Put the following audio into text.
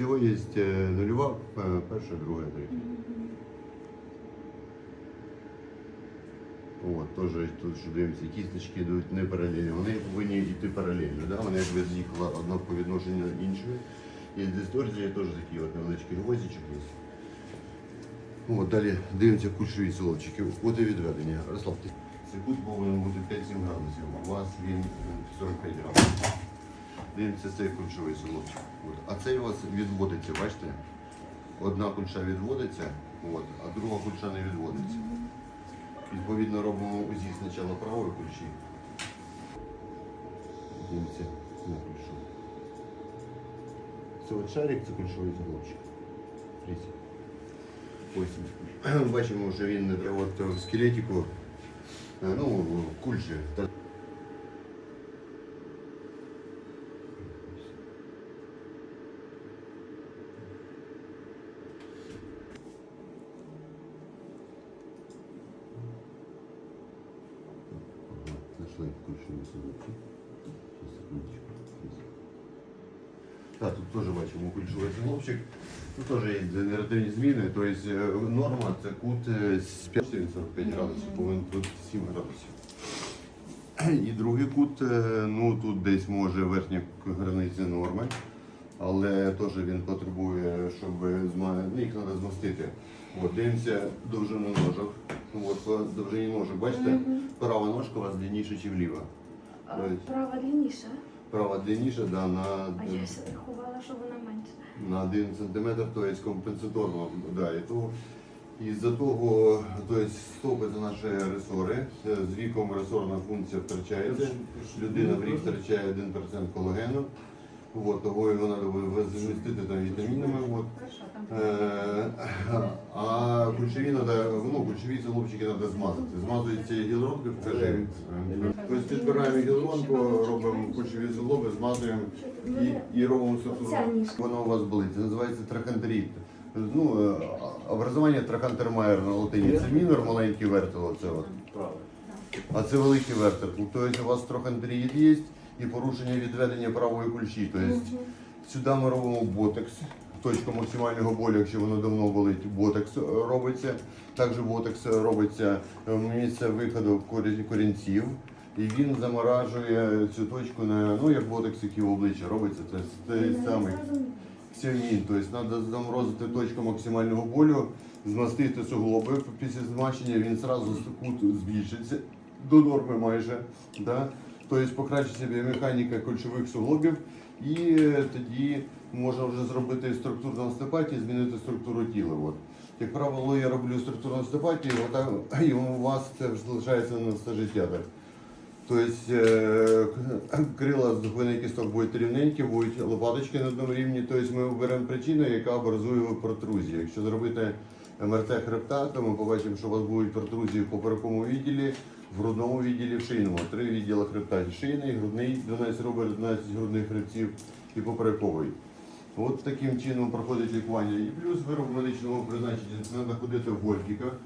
Всього є е, нульова, е, перша, друга, третя. От, теж тут що дивимося, кісточки йдуть не паралельно. Вони повинні йти паралельно. Да? Вони якби з'їхала одна по відношенню до іншої. Є дисторсія, теж такі от невеличкі гвоздичок є. От, далі дивимося кульшові солодчики. От і відведення. Розслабте. Секунд повинен бути 5-7 градусів. У вас він е, 45 градусів. Дивимося цей кульшовий солодчик. А цей у вас відводиться, бачите? Одна кульша відводиться, от, а друга кульша не відводиться. Відповідно, робимо УЗІ спочатку правої кульші. Дивимося на кульшу. Це от шарик, це кульшовий заголовчик. Дивіться. Ось. Бачимо, що він от в скелетику, е, ну, кульші. Сейчас, секундочку. Здесь. Так, тут теж бачимо ключовий заголовчик. Тут теж є генеративні зміни. Тобто норма це кут з з 45 градусів, повинен бути 7 градусів. І другий кут, ну тут десь може верхня границя норми, але теж він потребує, щоб зма- ну, їх треба змастити. От, дивимося довжину ножок. От, по довжині ножок, бачите, права ножка у вас длинніша, ніж ліва. А, Тобто Права длинніша, права длинніша, да, на а я с- рахувала, що вона менша. на 1 см, то є компенсаторно. Да, і то, із-за того, то є стопи це наші ресори. Е, З віком ресорна функція втрачається. Людина в рік втрачає 1% колагену. От, того його треба замістити там вітамінами. От. Е, А кульшові треба, ну, кульшові залобчики треба змазати. Змазується гіалуронкою, покажи. Тобто підбираємо гіалуронку, робимо кульшові залоби, змазуємо і, і робимо ніжка. Воно у вас болить. Це називається трахантерит. Ну, е, образування трахантермайер на латині. Це мінор, маленький вертел. Оце от. А це великий вертер. Тобто у вас трохантеріїд є і порушення відведення правої кульші. Тобто сюди ми робимо ботекс. Точка максимального болю, якщо воно давно болить, ботекс е, робиться. Також ботекс робиться е, в місце виходу корінців. І він заморажує цю точку на ну як ботекс, який в обличчя робиться. Це той самий Сіамін, тобто треба заморозити точку максимального болю, змастити суглоби. Після змащення він одразу кут збільшиться до норми майже. Да? Тобто покращиться біомеханіка кульшових суглобів і е, тоді можна вже зробити структурну остеопатію, змінити структуру тіла. От. Як правило, я роблю структурну остеопатію, і у вас це залишається на все життя. Так. Тобто крила з двойних кісток будуть рівненькі, будуть лопаточки на одному рівні. Тобто ми оберемо причину, яка образує протрузію. Якщо зробити МРТ хребта, то ми побачимо, що у вас будуть протрузії в поперековому відділі, в грудному відділі, в шийному. Три відділи хребта. Шийний, грудний, 12 рубер, 12 грудних хребців і поперековий. От таким чином проходить лікування. І плюс вироб медичного призначення. Треба ходити в гольфіках.